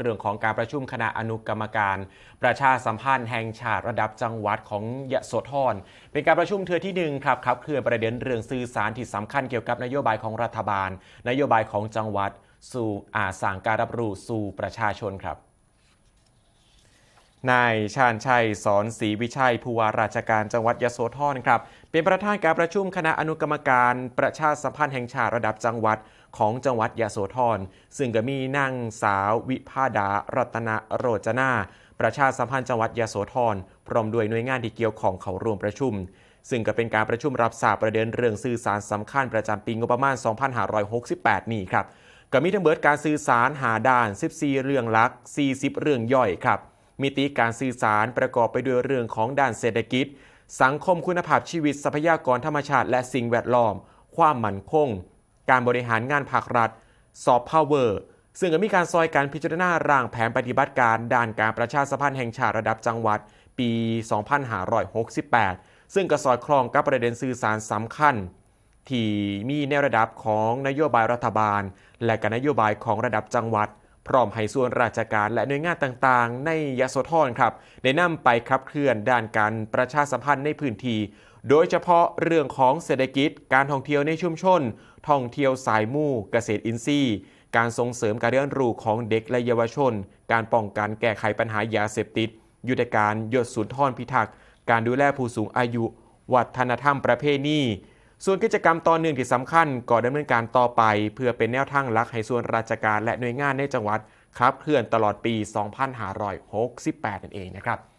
เรื่องของการประชุมคณะอนุกรรมการ ประชาสัมพันธ์แห่งชาติระดับจังหวัดของยะโสธรเป็นการประชุมเทือที่หนึ่งครับครับเคลื่อนประเด็นเรื่องสื่อสารที่สำคัญเกี่ยวกับนโยบายของรัฐบาล นโยบายของจังหวัด สู่อาสางการรับรู้สู่ประชาชนครับ นายชาญชัยสอนศรีวิชัยผู้ว่าราชการจังหวัดยโสธรครับ เป็นประธานการประชุมคณะอนุกรรมการประชาสัมพันธ์แห่งชาติระดับจังหวัดของจังหวัดยโสธร ซึ่งก็มีนางสาววิภาดา รัตนโรจนา ประชาสัมพันธ์จังหวัดยโสธร พร้อมด้วยหน่วยงานที่เกี่ยวของเขาร่วมประชุม ซึ่งก็เป็นการประชุมรับทราบประเด็นเรื่องสื่อสารสำคัญประจำปีงบประมาณ 2568 นี้ครับก็มีทั้งเบิดการสื่อสารหาด่าน 14 เรื่องลัก 40 เรื่องย่อยครับ มิติการสื่อสารประกอบไปด้วยเรื่องของด้านเศรษฐกิจ สังคมคุณภาพชีวิตทรัพยากรธรรมชาติ และสิ่งแวดล้อม ความมั่นคง การบริหารงานภาครัฐซอฟต์พาวเวอร์ ซึ่งมีการซอยการพิจารณาร่างแผนปฏิบัติการ ด้านการประชาสัมพันธ์แห่งชาติระดับจังหวัด ปี 2568 ซึ่งก็สอดคล้องกับประเด็นสื่อสารสำคัญที่มีในระดับของนโยบายรัฐบาล และก็นโยบายของระดับจังหวัด พร้อมให้ส่วนราชการและหน่วยงานต่างๆ ในยโสธรครับได้นำไปขับเคลื่อนด้านการประชาสัมพันธ์ในพื้นที่โดยเฉพาะเรื่องของเศรษฐกิจ การท่องเที่ยวในชุมชน ท่องเที่ยวสายมู่เกษตรอินทรีย์ การส่งเสริมการเรียนรู้ของเด็กและเยาวชน การป้องกันแก้ไขปัญหายาเสพติด ยุทธการยศสุนทรพิทักษ์ การดูแลผู้สูงอายุ วัฒนธรรมประเพณี ส่วนกิจกรรมตอนหนึ่งที่สำคัญก็ดำเนินการต่อไป เพื่อเป็นแนวทางหลักให้ส่วนราชการและหน่วยงานในจังหวัดครับเคลื่อนตลอดปี 2568 นั่นเองนะครับ